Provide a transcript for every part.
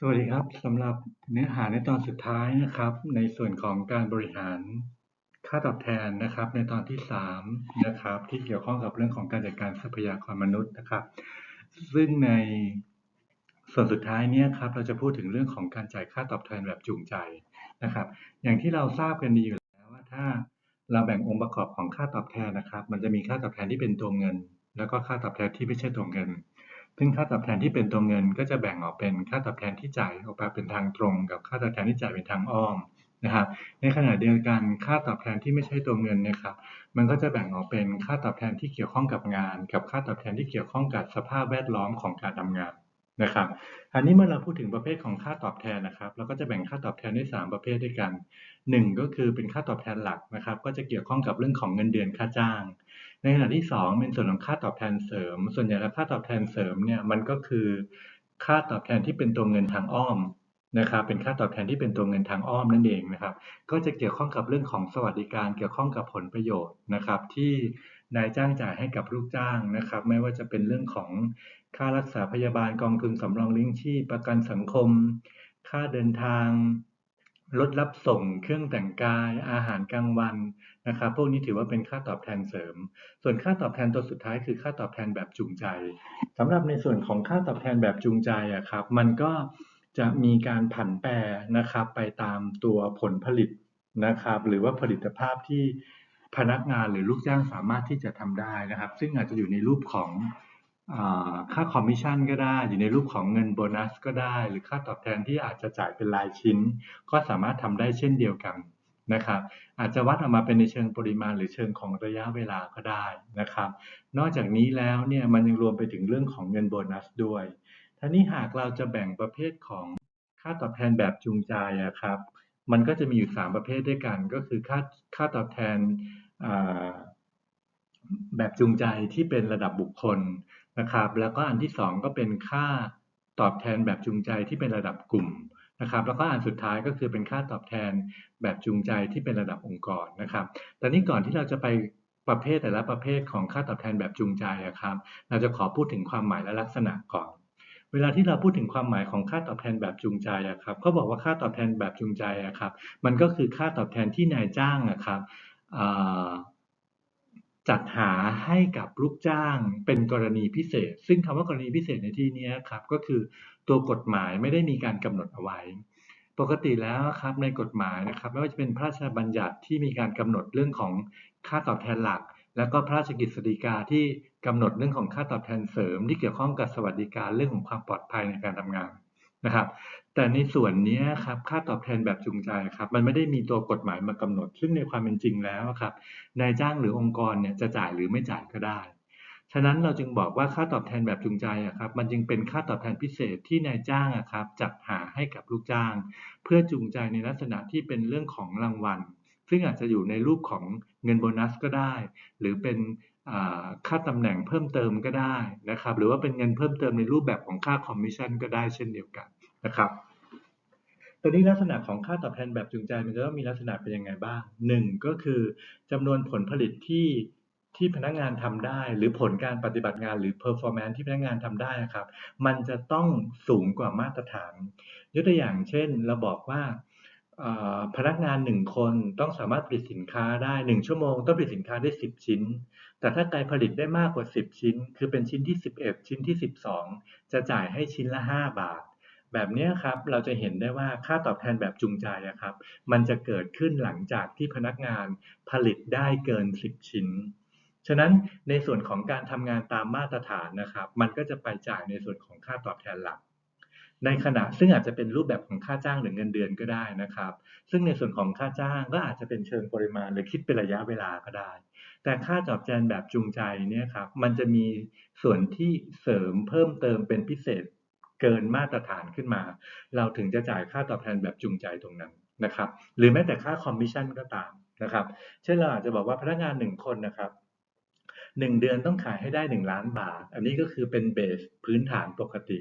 สวัสดีครับสำหรับเนื้อหาในตอนสุดท้ายนะครับ ในส่วนของการบริหารค่าตอบแทนนะครับ ในตอนที่3นะครับที่เกี่ยวข้องกับเรื่องของการจัดการทรัพยากรมนุษย์นะครับ ซึ่งในส่วนสุดท้ายเนี้ครับเราจะพูดถึงเรื่องของการจ่ายค่าตอบแทนแบบจูงใจนะครับ อย่างที่เราทราบกันดีอยู่แล้วว่าถ้าเราแบ่งองค์ประกอบของค่าตอบแทนนะครับ มันจะมีค่าตอบแทนที่เป็นตัวเงิน แล้วก็ค่าตอบแทนที่ไม่ใช่ตัวเงิน ซึ่งค่าตอบแทนที่เป็นตัวเงินก็จะแบ่งออกเป็นค่าตอบแทนที่จ่ายออกมาเป็นทางตรง กับค่าตอบแทนที่จ่ายเป็นทางอ้อมนะครับ ในขณะเดียวกันค่าตอบแทนที่ไม่ใช่ตัวเงินนะครับ มันก็จะแบ่งออกเป็นค่าตอบแทนที่เกี่ยวข้องกับงาน กับค่าตอบแทนที่เกี่ยวข้องกับสภาพแวดล้อมของการทำงานนะครับ อันนี้เมื่อเราพูดถึงประเภทของค่าตอบแทนนะครับเราก็จะแบ่งค่าตอบแทนได้ 3 ประเภทด้วยกัน 1 ก็คือเป็นค่าตอบแทนหลักนะครับ ก็จะเกี่ยวข้องกับเรื่องของเงินเดือนค่าจ้าง ในขณะที่ 2 เป็นส่วนของค่าตอบแทนเสริม ส่วนใหญ่แล้วค่าตอบแทนเสริมเนี่ยมันก็คือ ค่าตอบแทนที่เป็นตัวเงินทางอ้อมนะครับเป็นค่าตอบแทนที่เป็นตัวเงินทางอ้อมนั่นเองนะครับ ก็จะเกี่ยวข้องกับเรื่องของสวัสดิการ เกี่ยวข้องกับผลประโยชน์นะครับ ที่นายจ้างจ่ายให้กับลูกจ้างนะครับ ไม่ว่าจะเป็นเรื่องของค่ารักษาพยาบาลกองทุนสำรองเลี้ยงชีพประกันสังคม ค่าเดินทาง รถรับส่ง เครื่องแต่งกาย อาหารกลางวันนะครับพวกนี้ถือว่าเป็นค่าตอบแทนเสริม ส่วนค่าตอบแทนตัวสุดท้ายคือค่าตอบแทนแบบจูงใจสำหรับในส่วนของค่าตอบแทนแบบจูงใจอะครับ มันก็จะมีการผันแปรนะครับไปตามตัวผลผลิตนะครับ หรือว่าผลิตภาพที่พนักงานหรือลูกจ้างสามารถที่จะทำได้นะครับ ซึ่งอาจจะอยู่ในรูปของ ค่าคอมมิชชั่นก็ได้ อยู่ในรูปของเงินโบนัสก็ได้ หรือค่าตอบแทนที่อาจจะจ่ายเป็นรายชิ้น ก็สามารถทำได้เช่นเดียวกันนะครับ อาจจะวัดออกมาเป็นในเชิงปริมาณหรือเชิงของระยะเวลาก็ได้นะครับ นอกจากนี้แล้วเนี่ยมันยังรวมไปถึงเรื่องของเงินโบนัสด้วยท่านี้หากเราจะแบ่งประเภทของค่าตอบแทนแบบจูงใจอะครับ มันก็จะมีอยู่ 3 ประเภทด้วยกัน ก็คือค่าค่าตอบแทนแบบจูงใจที่เป็นระดับบุคคล นะครับ แล้วก็อันที่ 2 ก็เป็นค่าตอบแทนแบบจูงใจที่เป็นระดับกลุ่มนะครับ แล้วก็อันสุดท้ายก็คือเป็นค่าตอบแทนแบบจูงใจที่เป็นระดับองค์กรนะครับ ตอนนี้ก่อนที่เราจะไปประเภทแต่ละประเภทของค่าตอบแทนแบบจูงใจนะครับ เราจะขอพูดถึงความหมายและลักษณะก่อน เวลาที่เราพูดถึงความหมายของค่าตอบแทนแบบจูงใจครับเขาบอกว่าค่าตอบแทนแบบจูงใจครับ มันก็คือค่าตอบแทนที่นายจ้างนะครับ จัดหาให้กับลูกจ้างเป็นกรณีพิเศษ ซึ่งคำว่ากรณีพิเศษในที่นี้ครับก็คือตัวกฎหมายไม่ได้มีการกำหนดเอาไว้ ปกติแล้วครับในกฎหมายนะครับไม่ว่าจะเป็นพระราชบัญญัติที่มีการกำหนดเรื่องของค่าตอบแทนหลัก แล้วก็พระราชกิจสีกาที่กำหนดเรื่องของค่าตอบแทนเสริม ที่เกี่ยวข้องกับสวัสดิการเรื่องของความปลอดภัยในการทำงาน นะครับ แต่ในส่วนนี้ครับค่าตอบแทนแบบจูงใจครับมันไม่ได้มีตัวกฎหมายมากำหนด ซึ่งในความเป็นจริงแล้วครับนายจ้างหรือองค์กรเนี่ยจะจ่ายหรือไม่จ่ายก็ได้ ฉะนั้นเราจึงบอกว่าค่าตอบแทนแบบจูงใจครับมันจึงเป็นค่าตอบแทนพิเศษที่นายจ้างครับจัดหาให้กับลูกจ้าง เพื่อจูงใจในลักษณะที่เป็นเรื่องของรางวัลซึ่งอาจจะอยู่ในรูปของเงินโบนัสก็ได้ หรือเป็น ค่าตำแหน่งเพิ่มเติมก็ได้นะครับ หรือว่าเป็นเงินเพิ่มเติมในรูปแบบของค่าคอมมิชชั่นก็ได้เช่นเดียวกันนะครับตัวนี้ลักษณะของค่าตอบแทนแบบจูงใจมันจะต้องมีลักษณะเป็นยังไงบ้างหนึ่งก็คือจำนวนผลผลิตที่ที่พนักงานทำได้ หรือผลการปฏิบัติงานหรือ performance ที่พนักงานทำได้ครับ มันจะต้องสูงกว่ามาตรฐานยกตัวอย่างเช่น เราบอกว่าพนักงานหนึ่งคนต้องสามารถผลิตสินค้าได้หนึ่งชั่วโมง ต้องผลิตสินค้าได้สิบชิ้น แต่ถ้าใครผลิตได้มากกว่าสิบชิ้น คือเป็นชิ้นที่สิบเอ็ดชิ้นที่สิบสองจะจ่ายให้ชิ้นละห้าบาท แบบนี้ครับเราจะเห็นได้ว่าค่าตอบแทนแบบจูงใจนะครับ มันจะเกิดขึ้นหลังจากที่พนักงานผลิตได้เกิน 10 ชิ้นฉะนั้นในส่วนของการทำงานตามมาตรฐานนะครับ มันก็จะไปจ่ายในส่วนของค่าตอบแทนหลัก ในขณะซึ่งอาจจะเป็นรูปแบบของค่าจ้างหรือเงินเดือนก็ได้นะครับ ซึ่งในส่วนของค่าจ้างก็อาจจะเป็นเชิงปริมาณหรือคิดเป็นระยะเวลาก็ได้ แต่ค่าตอบแทนแบบจูงใจเนี่ยครับมันจะมีส่วนที่เสริมเพิ่มเติมเป็นพิเศษเกินมาตรฐานขึ้นมา เราถึงจะจ่ายค่าตอบแทนแบบจูงใจตรงนั้นนะครับ หรือแม้แต่ค่าคอมมิชชั่นก็ตามนะครับ เช่นเราอาจจะบอกว่าพนักงานหนึ่งคนนะครับหนึ่งเดือนต้องขายให้ได้หนึ่งล้านบาท อันนี้ก็คือเป็นเบสพื้นฐานปกติ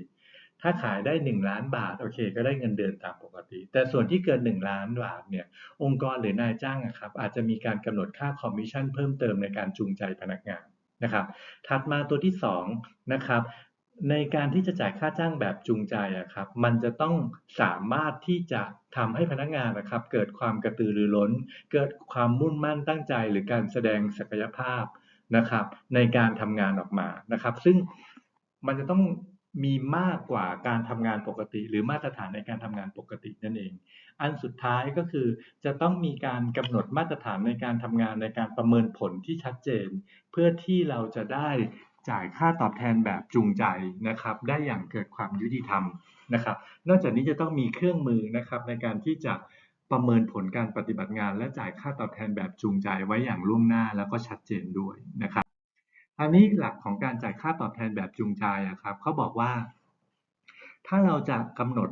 ถ้าขายได้หนึ่งล้านบาทโอเค ก็ได้เงินเดือนตามปกติ แต่ส่วนที่เกินหนึ่งล้านบาทเนี่ยองค์กรหรือนายจ้างครับอาจจะมีการกำหนดค่าคอมมิชชั่นเพิ่มเติมในการจูงใจพนักงานนะครับ ถัดมาตัวที่2นะครับในการที่จะจ่ายค่าจ้างแบบจูงใจอะครับ มันจะต้องสามารถที่จะทำให้พนักงานนะครับ เกิดความกระตือรือร้น เกิดความมุ่งมั่นตั้งใจ หรือการแสดงศักยภาพนะครับ ในการทำงานออกมานะครับ ซึ่งมันจะต้อง มีมากกว่าการทำงานปกติ หรือมาตรฐานในการทำงานปกตินั่นเอง อันสุดท้ายก็คือจะต้องมีการกำหนดมาตรฐานในการทำงานในการประเมินผลที่ชัดเจน เพื่อที่เราจะได้จ่ายค่าตอบแทนแบบจูงใจนะครับ ได้อย่างเกิดความยุติธรรมนะครับ นอกจากนี้จะต้องมีเครื่องมือนะครับในการที่จะประเมินผลการปฏิบัติงาน และจ่ายค่าตอบแทนแบบจูงใจไว้อย่างล่วงหน้าแล้วก็ชัดเจนด้วยนะครับ อันนี้หลักของการจ่ายค่าตอบแทนแบบจูงใจอะครับเขาบอกว่า ถ้าเราจะกำหนด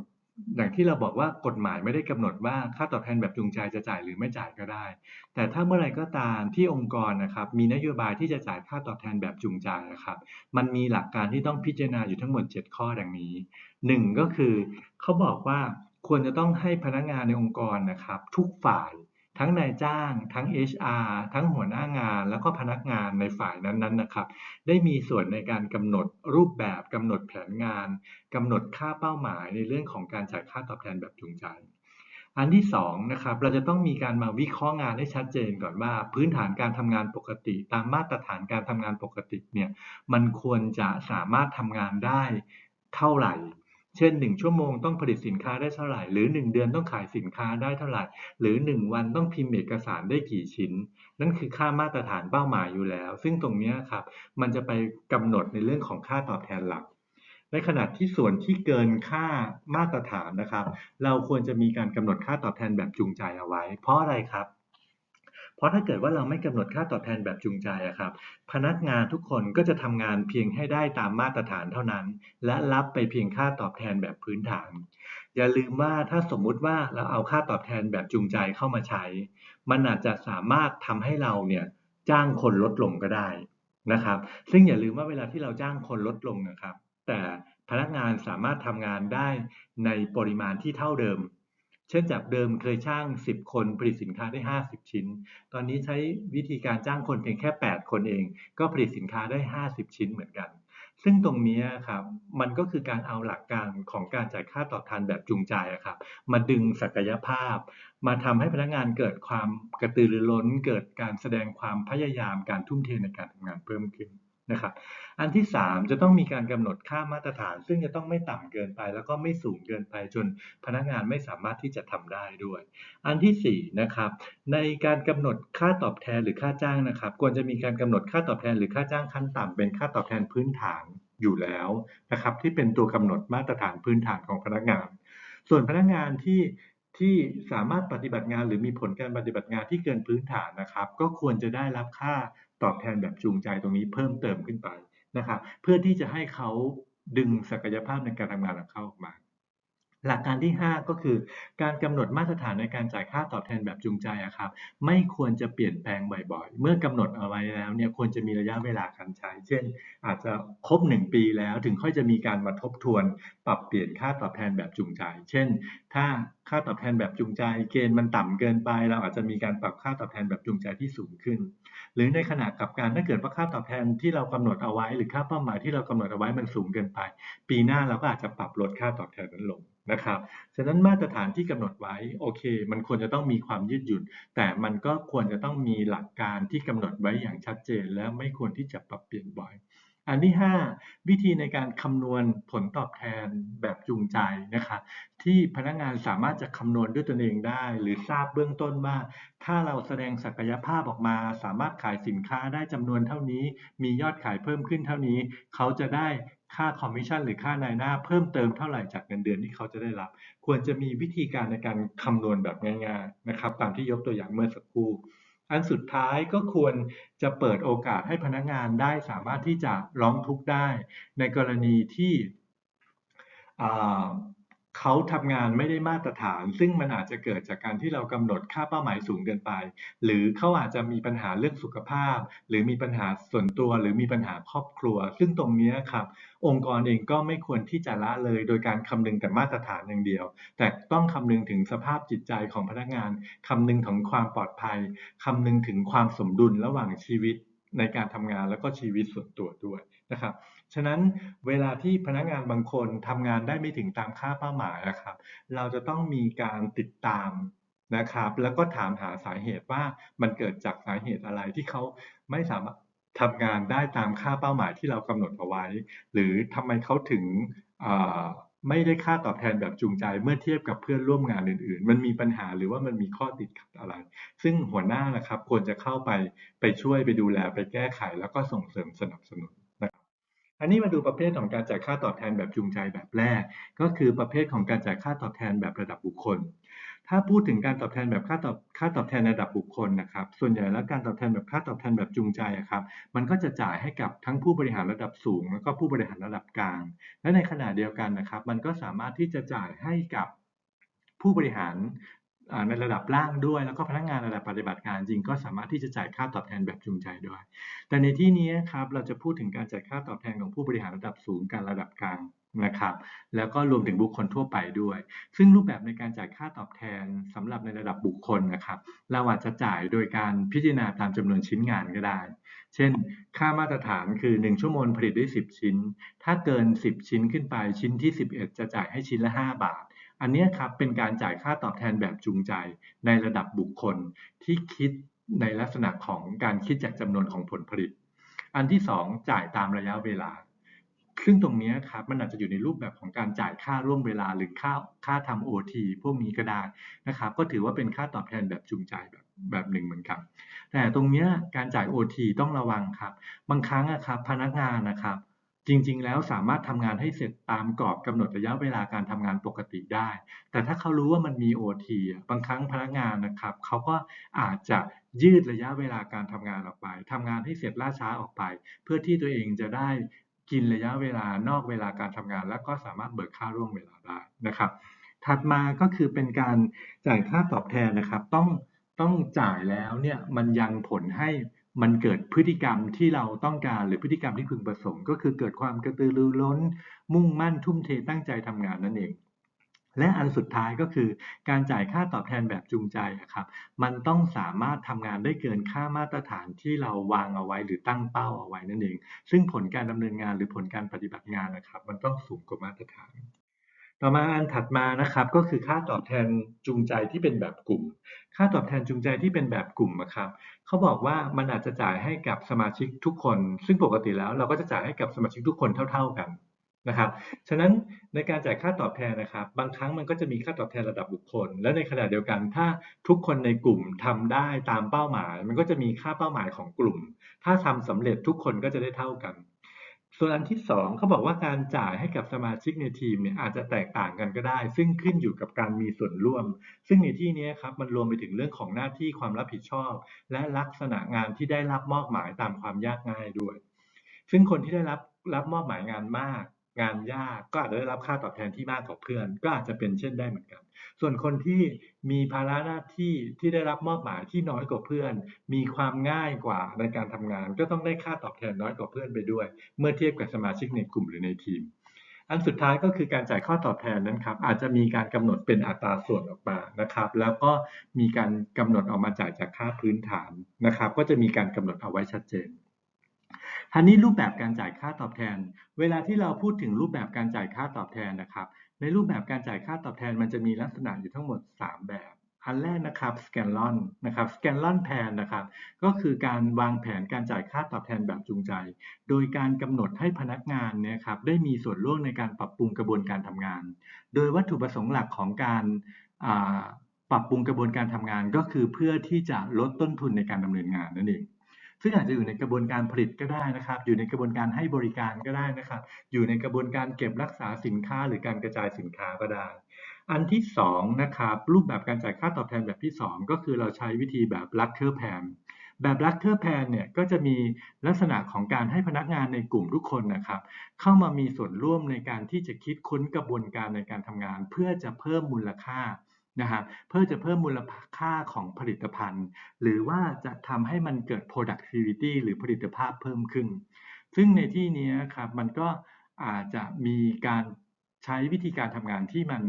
อย่างที่เราบอกว่ากฎหมายไม่ได้กำหนดว่าค่าตอบแทนแบบจูงใจจะจ่ายหรือไม่จ่ายก็ได้ แต่ถ้าเมื่อไรก็ตามที่องค์กรนะครับมีนโยบายที่จะจ่ายค่าตอบแทนแบบจูงใจนะครับมันมีหลักการที่ต้องพิจารณาอยู่ทั้งหมด 7 ข้อดังนี้ 1 ก็คือเขาบอกว่าควรจะต้องให้พนักงานในองค์กรนะครับทุกฝ่าย ทั้งนายจ้าง ทั้ง HR ทั้งหัวหน้างาน แล้วก็พนักงานในฝ่ายนั้นๆนะครับ ได้มีส่วนในการกำหนดรูปแบบกำหนดแผนงานกำหนดค่าเป้าหมายในเรื่องของการจ่ายค่าตอบแทนแบบจูงใจ อันที่2นะครับเราจะต้องมีการมาวิเคราะห์งานให้ชัดเจนก่อนว่า พื้นฐานการทำงานปกติ ตามมาตรฐานการทำงานปกติเนี่ยมันควรจะสามารถทำงานได้เท่าไหร่ เช่น 1 ชั่วโมงต้องผลิตสินค้าได้เท่าไหร่ หรือ 1 เดือนต้องขายสินค้าได้เท่าไหร่ หรือ 1 วันต้องพิมพ์เอกสารได้กี่ชิ้น นั่นคือค่ามาตรฐานเป้าหมายอยู่แล้ว ซึ่งตรงนี้ครับมันจะไปกำหนดในเรื่องของค่าตอบแทนหลัก ในขณะที่ส่วนที่เกินค่ามาตรฐานนะครับ เราควรจะมีการกำหนดค่าตอบแทนแบบจูงใจเอาไว้ เพราะอะไรครับ เพราะถ้าเกิดว่าเราไม่กำหนดค่าตอบแทนแบบจูงใจอะครับ พนักงานทุกคนก็จะทำงานเพียงให้ได้ตามมาตรฐานเท่านั้น และรับไปเพียงค่าตอบแทนแบบพื้นฐาน อย่าลืมว่าถ้าสมมุติว่าเราเอาค่าตอบแทนแบบจูงใจเข้ามาใช้ มันอาจจะสามารถทำให้เราเนี่ยจ้างคนลดลงก็ได้นะครับ ซึ่งอย่าลืมว่าเวลาที่เราจ้างคนลดลงนะครับ แต่พนักงานสามารถทำงานได้ในปริมาณที่เท่าเดิม เช่นจากเดิมเคยจ้าง 10 คนผลิตสินค้าได้ 50 ชิ้น ตอนนี้ใช้วิธีการจ้างคนเพียงแค่ 8 คนเอง ก็ผลิตสินค้าได้ 50 ชิ้นเหมือนกัน ซึ่งตรงนี้ครับมันก็คือการเอาหลักการของการจ่ายค่าตอบแทนแบบจูงใจครับมาดึงศักยภาพ มาทำให้พนักงานเกิดความกระตือรือร้น เกิดการแสดงความพยายามการทุ่มเทในการทำงานเพิ่มขึ้น นะครับ อันที่ 3 จะต้องมีการกำหนดค่ามาตรฐาน ซึ่งจะต้องไม่ต่ำเกินไป แล้วก็ไม่สูงเกินไปจนพนักงานไม่สามารถที่จะทำได้ด้วย อันที่4นะครับในการกำหนดค่าตอบแทนหรือค่าจ้างนะครับ ควรจะมีการกำหนดค่าตอบแทนหรือค่าจ้างขั้นต่ำเป็นค่าตอบแทนพื้นฐานอยู่แล้วนะครับ ที่เป็นตัวกำหนดมาตรฐานพื้นฐานของพนักงาน ส่วนพนักงานที่ที่สามารถปฏิบัติงานหรือมีผลการปฏิบัติงานที่เกินพื้นฐานนะครับ ก็ควรจะได้รับค่า ตอบแทนแบบจูงใจตรงนี้เพิ่มเติมขึ้นไปนะครับ เพื่อที่จะให้เขาดึงศักยภาพในการทำงานของเขาออกมา หลักการที่ 5 ก็คือการกำหนดมาตรฐานในการจ่ายค่าตอบแทนแบบจูงใจอะครับไม่ควรจะเปลี่ยนแปลงบ่อยๆ เมื่อกำหนดเอาไว้แล้วเนี่ยควรจะมีระยะเวลาการใช้ เช่น อาจจะครบ 1 ปีแล้วถึงค่อยจะมีการมาทบทวน ปรับเปลี่ยนค่าตอบแทนแบบจูงใจ เช่น ถ้าค่าตอบแทนแบบจูงใจ เกณฑ์มันต่ำเกินไป เราอาจจะมีการปรับค่าตอบแทนแบบจูงใจที่สูงขึ้น หรือในขณะกลับกันถ้าเกิดว่าค่าตอบแทนที่เรากำหนดเอาไว้ หรือค่าเป้าหมายที่เรากำหนดเอาไว้มันสูงเกินไป ปีหน้าเราก็อาจจะปรับลดค่าตอบแทนนั้นลง นะครับ ฉะนั้นมาตรฐานที่กำหนดไว้โอเค มันควรจะต้องมีความยืดหยุ่น แต่มันก็ควรจะต้องมีหลักการที่กำหนดไว้อย่างชัดเจน และไม่ควรที่จะปรับเปลี่ยนบ่อย อันที่ 5 วิธีในการคำนวณผลตอบแทนแบบจูงใจนะคะที่พนักงานสามารถจะคำนวณด้วยตนเองได้ หรือทราบเบื้องต้นว่า ถ้าเราแสดงศักยภาพออกมา สามารถขายสินค้าได้จำนวนเท่านี้ มียอดขายเพิ่มขึ้นเท่านี้ เขาจะได้ ค่าคอมมิชชั่นหรือค่านายหน้า เพิ่มเติมเท่าไหร่จากเงินเดือนที่เขาจะได้รับ ควรจะมีวิธีการในการคำนวณแบบง่ายๆนะครับตามที่ยกตัวอย่างเมื่อสักครู่อันสุดท้ายก็ควรจะเปิดโอกาสให้พนักงานได้สามารถที่จะร้องทุกข์ได้ ในกรณีที่ เขาทำงานไม่ได้มาตรฐาน ซึ่งมันอาจจะเกิดจากการที่เรากำหนดค่าเป้าหมายสูงเกินไป หรือเขาอาจจะมีปัญหาเรื่องสุขภาพ หรือมีปัญหาส่วนตัว หรือมีปัญหาครอบครัว ซึ่งตรงนี้ครับองค์กรเองก็ไม่ควรที่จะละเลย โดยการคำนึงแต่มาตรฐานอย่างเดียว แต่ต้องคำนึงถึงสภาพจิตใจของพนักงานคำนึงถึงความปลอดภัยคำนึงถึงความสมดุลระหว่างชีวิต ในการทำงานแล้วก็ชีวิตส่วนตัวด้วยนะครับ ฉะนั้นเวลาที่พนักงานบางคนทำงานได้ไม่ถึงตามค่าเป้าหมายนะครับ เราจะต้องมีการติดตามนะครับ แล้วก็ถามหาสาเหตุว่ามันเกิดจากสาเหตุอะไรที่เขาไม่สามารถทำงานได้ตามค่าเป้าหมายที่เรากำหนดเอาไว้ หรือทำไมเขาถึง ไม่ได้ค่าตอบแทนแบบจูงใจเมื่อเทียบกับเพื่อนร่วมงานอื่น ๆ มันมีปัญหาหรือว่ามันมีข้อติดขัดอะไร ซึ่งหัวหน้านะครับควรจะเข้าไปไปช่วยไปดูแลไปแก้ไข แล้วก็ส่งเสริมสนับสนุนนะครับอันนี้มาดูประเภทของการจ่ายค่าตอบแทนแบบจูงใจแบบแรก ก็คือประเภทของการจ่ายค่าตอบแทนแบบระดับบุคคล ถ้าพูดถึงการตอบแทนแบบค่าตอบค่าตอบแทนระดับบุคคลนะครับ ส่วนใหญ่แล้วการตอบแทนแบบค่าตอบแทนแบบจูงใจครับ มันก็จะจ่ายให้กับทั้งผู้บริหารระดับสูง แล้วก็ผู้บริหารระดับกลาง และในขณะเดียวกันนะครับ มันก็สามารถที่จะจ่ายให้กับผู้บริหารในระดับล่างด้วย แล้วก็พนักงานระดับปฏิบัติการจริงก็สามารถที่จะจ่ายค่าตอบแทนแบบจูงใจด้วย แต่ในที่นี้ครับเราจะพูดถึงการจ่ายค่าตอบแทนของผู้บริหารระดับสูงการระดับกลาง นะครับ แล้วก็รวมถึงบุคคลทั่วไปด้วย ซึ่งรูปแบบในการจ่ายค่าตอบแทนสำหรับในระดับบุคคลนะครับ เราอาจจะจ่ายโดยการพิจารณาตามจำนวนชิ้นงานก็ได้ เช่น ค่ามาตรฐานคือ 1 ชั่วโมงผลิตได้ 10 ชิ้น ถ้าเกิน 10 ชิ้นขึ้นไปชิ้นที่ 11 จะจ่ายให้ชิ้นละ 5 บาท อันนี้ครับเป็นการจ่ายค่าตอบแทนแบบจูงใจ ในระดับบุคคลที่คิดในลักษณะของการคิดจากจำนวนของผลผลิต อันที่ 2 จ่ายตามระยะเวลา ซึ่งตรงนี้ครับมันอาจจะอยู่ในรูปแบบของการจ่ายค่าร่วมเวลาหรือค่าค่าทำโอทีพวกนี้ก็ได้นะครับ ก็ถือว่าเป็นค่าตอบแทนแบบจูงใจแบบแบบหนึ่งเหมือนกัน แต่ตรงนี้การจ่าย OT ต้องระวังครับ บางครั้งนะครับพนักงานนะครับจริง ๆ แล้วสามารถทำงานให้เสร็จตามกรอบกำหนดระยะเวลาการทำงานปกติได้ แต่ถ้าเขารู้ว่ามันมี OT บางครั้งพนักงานนะครับเขาก็อาจจะยืดระยะเวลาการทำงานออกไปทำงานให้เสร็จล่าช้าออกไป เพื่อที่ตัวเองจะได้ กินระยะเวลานอกเวลาการทำงาน แล้วก็สามารถเบิกค่าร่วมเวลาได้นะครับ ถัดมาก็คือเป็นการจ่ายค่าตอบแทนนะครับ ต้องต้องจ่ายแล้วเนี่ยมันยังผลให้มันเกิดพฤติกรรมที่เราต้องการหรือพฤติกรรมที่พึงประสงค์ ก็คือเกิดความกระตือรือร้น มุ่งมั่นทุ่มเทตั้งใจทำงานนั่นเอง และอันสุดท้ายก็คือการจ่ายค่าตอบแทนแบบจูงใจครับมันต้องสามารถทำงานได้เกินค่ามาตรฐานที่เราวางเอาไว้หรือตั้งเป้าเอาไว้นั่นเอง ซึ่งผลการดำเนินงานหรือผลการปฏิบัติงานนะครับ มันต้องสูงกว่ามาตรฐาน ต่อมาอันถัดมานะครับก็คือค่าตอบแทนจูงใจที่เป็นแบบกลุ่ม ค่าตอบแทนจูงใจที่เป็นแบบกลุ่มนะครับเขาบอกว่ามันอาจจะจ่ายให้กับสมาชิกทุกคน ซึ่งปกติแล้วเราก็จะจ่ายให้กับสมาชิกทุกคนเท่า ๆกัน นะครับ ฉะนั้นในการจ่ายค่าตอบแทนนะครับ บางครั้งมันก็จะมีค่าตอบแทนระดับบุคคล และในขณะเดียวกันถ้าทุกคนในกลุ่มทำได้ตามเป้าหมาย มันก็จะมีค่าเป้าหมายของกลุ่ม ถ้าทำสำเร็จทุกคนก็จะได้เท่ากัน ส่วนอันที่ 2เขาบอกว่าการจ่ายให้กับสมาชิกในทีมเนี่ยอาจจะแตกต่างกันก็ได้ ซึ่งขึ้นอยู่กับการมีส่วนร่วม ซึ่งในที่นี้ครับมันรวมไปถึงเรื่องของหน้าที่ความรับผิดชอบ และลักษณะงานที่ได้รับมอบหมายตามความยากง่ายด้วย ซึ่งคนที่ได้รับรับมอบหมายงานมาก งานยากก็อาจจะได้รับค่าตอบแทนที่มากกว่าเพื่อน ก็อาจจะเป็นเช่นได้เหมือนกัน ส่วนคนที่มีภาระหน้าที่ที่ได้รับมอบหมายที่น้อยกว่าเพื่อน มีความง่ายกว่าในการทำงาน ก็ต้องได้ค่าตอบแทนน้อยกว่าเพื่อนไปด้วย เมื่อเทียบกับสมาชิกในกลุ่มหรือในทีม อันสุดท้ายก็คือการจ่ายข้อตอบแทนนั้นครับอาจจะมีการกำหนดเป็นอัตราส่วนออกมานะครับ แล้วก็มีการกำหนดออกมาจ่ายจากค่าพื้นฐานนะครับ ก็จะมีการกำหนดเอาไว้ชัดเจน ทันนี้รูปแบบการจ่ายค่าตอบแทน เวลาที่เราพูดถึงรูปแบบการจ่ายค่าตอบแทนนะครับ ในรูปแบบการจ่ายค่าตอบแทนมันจะมีลักษณะอยู่ทั้งหมด 3 แบบอันแรกนะครับสแกนลอนนะครับสแกนลอนแผนนะครับก็คือการวางแผนการจ่ายค่าตอบแทนแบบจูงใจ โดยการกำหนดให้พนักงานเนี่ยครับได้มีส่วนร่วมในการปรับปรุงกระบวนการทำงาน โดยวัตถุประสงค์หลักของการปรับปรุงกระบวนการทำงาน ก็คือเพื่อที่จะลดต้นทุนในการดำเนินงานนั่นเอง ซึ่งอาจจะอยู่ในกระบวนการผลิตก็ได้นะครับ อยู่ในกระบวนการให้บริการก็ได้นะครับ อยู่ในกระบวนการเก็บรักษาสินค้าหรือการกระจายสินค้าก็ได้ อันที่2นะครับรูปแบบการจ่ายค่าตอบแทนแบบที่ 2 ก็คือเราใช้วิธีแบบลักเคอร์แพนแบบลักเคอร์แพนเนี่ยก็จะมีลักษณะของการให้พนักงานในกลุ่มทุกคนนะครับ เข้ามามีส่วนร่วมในการที่จะคิดค้นกระบวนการในการทำงาน เพื่อจะเพิ่มมูลค่า นะฮะเพื่อจะเพิ่มมูลค่าของผลิตภัณฑ์ หรือว่าจะทำให้มันเกิด productivity หรือผลิตภาพเพิ่มขึ้น ซึ่งในที่นี้ครับมันก็อาจจะมีการใช้วิธีการทำงานที่มัน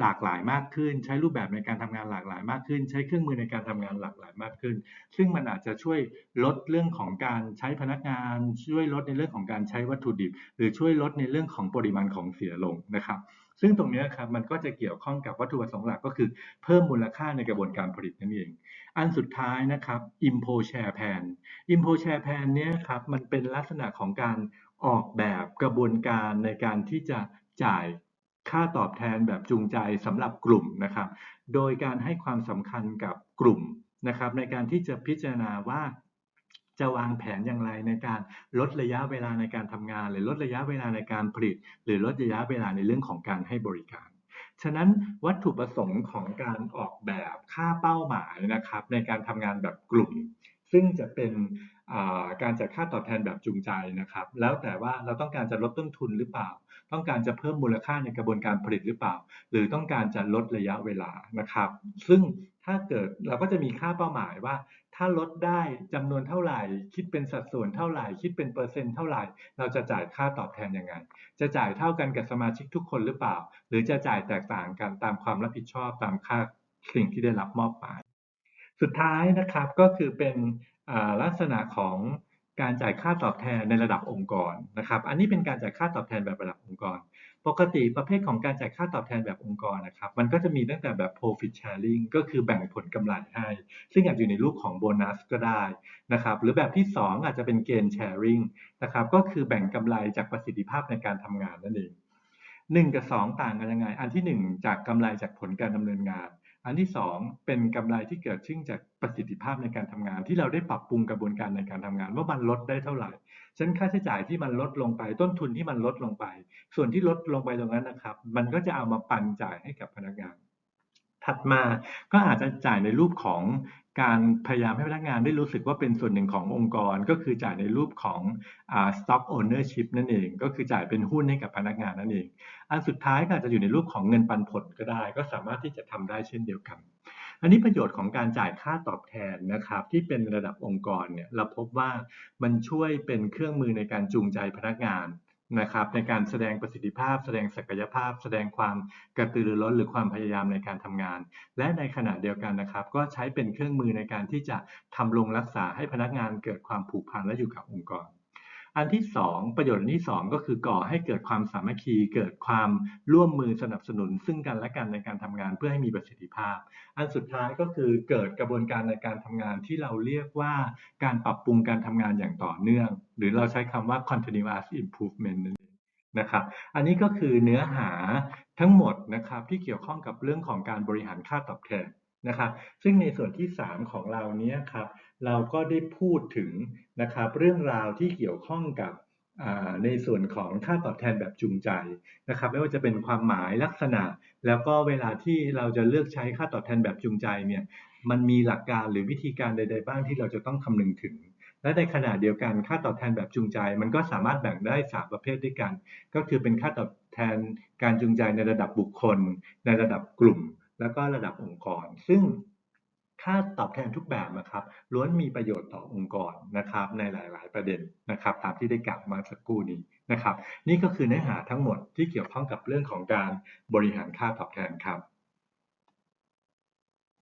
หลากหลายมากขึ้น ใช้รูปแบบในการทำงานหลากหลายมากขึ้น ใช้เครื่องมือในการทำงานหลากหลายมากขึ้น ซึ่งมันอาจจะช่วยลดเรื่องของการใช้พนักงาน ช่วยลดในเรื่องของการใช้วัตถุดิบ หรือช่วยลดในเรื่องของปริมาณของเสียลงนะครับ ซึ่งตรงนี้ครับมันก็จะเกี่ยวข้องกับวัตถุประสงค์หลักก็คือ เพิ่มมูลค่าในกระบวนการผลิตนั่นเอง อันสุดท้ายนะครับ Impo Share Plan Impo Share Plan เนี่ยครับมันเป็นลักษณะของการออกแบบกระบวนการในการที่จะจ่ายค่าตอบแทนแบบจูงใจสำหรับกลุ่มนะครับ โดยการให้ความสำคัญกับกลุ่มนะครับในการที่จะพิจารณาว่า จะวางแผนอย่างไรในการลดระยะเวลาในการทำงาน หรือลดระยะเวลาในการผลิต หรือลดระยะเวลาในเรื่องของการให้บริการ ฉะนั้นวัตถุประสงค์ของการออกแบบค่าเป้าหมายนะครับในการทำงานแบบกลุ่ม ซึ่งจะเป็นการจ่ายค่าตอบแทนแบบจูงใจนะครับ แล้วแต่ว่าเราต้องการจะลดต้นทุนหรือเปล่า ต้องการจะเพิ่มมูลค่าในกระบวนการผลิตหรือเปล่า หรือต้องการจะลดระยะเวลานะครับ ซึ่งถ้าเกิดเราก็จะมีค่าเป้าหมายว่า ถ้าลดได้จำนวนเท่าไหร่ คิดเป็นสัดส่วนเท่าไหร่ คิดเป็นเปอร์เซ็นต์เท่าไหร่ เราจะจ่ายค่าตอบแทนยังไง จะจ่ายเท่ากันกับสมาชิกทุกคนหรือเปล่า หรือจะจ่ายแตกต่างกันตามความรับผิดชอบตามค่าสิ่งที่ได้รับมอบหมาย สุดท้ายนะครับก็คือเป็นลักษณะของการจ่ายค่าตอบแทนในระดับองค์กรนะครับ อันนี้เป็นการจ่ายค่าตอบแทนแบบระดับองค์กร ปกติประเภทของการจ่ายค่าตอบแทนแบบองค์กรนะครับ มันก็จะมีตั้งแต่แบบ profit sharing ก็คือแบ่งผลกำไรให้ ซึ่งอาจจะอยู่ในรูปของโบนัสก็ได้นะครับ หรือแบบที่ 2 อาจจะเป็น gain sharing นะครับ ก็คือแบ่งกำไรจากประสิทธิภาพในการทำงานนั่นเองหนึ่งกับสองต่างกันยังไง อันที่หนึ่งจากกำไรจากผลการดำเนินงาน อันที่สองเป็นกำไรที่เกิดขึ้นจากประสิทธิภาพในการทำงาน ที่เราได้ปรับปรุงกระบวนการในการทำงาน ว่ามันลดได้เท่าไหร่ฉะนั้นค่าใช้จ่ายที่มันลดลงไป ต้นทุนที่มันลดลงไป ส่วนที่ลดลงไปตรงนั้นนะครับ มันก็จะเอามาปันจ่ายให้กับพนักงาน ถัดมาก็อาจจะจ่ายในรูปของ การพยายามให้พนักงานได้รู้สึกว่าเป็นส่วนหนึ่งขององค์กร ก็คือจ่ายในรูปของอ stock ownership นั่นเอง ก็คือจ่ายเป็นหุ้นให้กับพนักงานนั่นเอง อันสุดท้ายก็อาจจะอยู่ในรูปของเงินปันผลก็ได้ ก็สามารถที่จะทำได้เช่นเดียวกัน อันนี้ประโยชน์ของการจ่ายค่าตอบแทนนะครับ ที่เป็นระดับองค์กรเนี่ยเราพบว่ามันช่วยเป็นเครื่องมือในการจูงใจพนักงาน นะครับในการแสดงประสิทธิภาพ แสดงศักยภาพ แสดงความกระตือรือร้นหรือความพยายามในการทำงาน และในขณะเดียวกันนะครับ ก็ใช้เป็นเครื่องมือในการที่จะทำลงรักษาให้พนักงานเกิดความผูกพันและอยู่กับองค์กร อันที่สองประโยชน์อันที่สองก็คือก่อให้เกิดความสามัคคี เกิดความร่วมมือสนับสนุน ซึ่งกันและกันในการทำงานเพื่อให้มีประสิทธิภาพ อันสุดท้ายก็คือเกิดกระบวนการในการทำงานที่เราเรียกว่าการปรับปรุงการทำงานอย่างต่อเนื่อง หรือเราใช้คำว่า continuous improvement นั่นเองนะครับ อันนี้ก็คือเนื้อหาทั้งหมดนะครับที่เกี่ยวข้องกับเรื่องของการบริหารค่าตอบแทนนะครับซึ่งในส่วนที่ 3 ของเราเนี้ยครับ เราก็ได้พูดถึงนะครับเรื่องราวที่เกี่ยวข้องกับในส่วนของค่าตอบแทนแบบจูงใจนะครับไม่ว่าจะเป็นความหมายลักษณะ แล้วก็เวลาที่เราจะเลือกใช้ค่าตอบแทนแบบจูงใจเนี่ยมันมีหลักการหรือวิธีการใด ๆ บ้างที่เราจะต้องคำนึงถึง และในขณะเดียวกันค่าตอบแทนแบบจูงใจ มันก็สามารถแบ่งได้ 3 ประเภทด้วยกัน ก็คือเป็นค่าตอบแทนการจูงใจในระดับบุคคล ในระดับกลุ่ม แล้วก็ระดับองค์กร ซึ่ง ค่าตอบแทนทุกแบบนะครับล้วนมีประโยชน์ต่อองค์กรนะครับในหลาย ๆ ประเด็นนะครับตามที่ได้กล่าวมาสักครู่นี้นะครับ นี่ก็คือเนื้อหาทั้งหมดที่เกี่ยวข้องกับเรื่องของการบริหารค่าตอบแทนครับ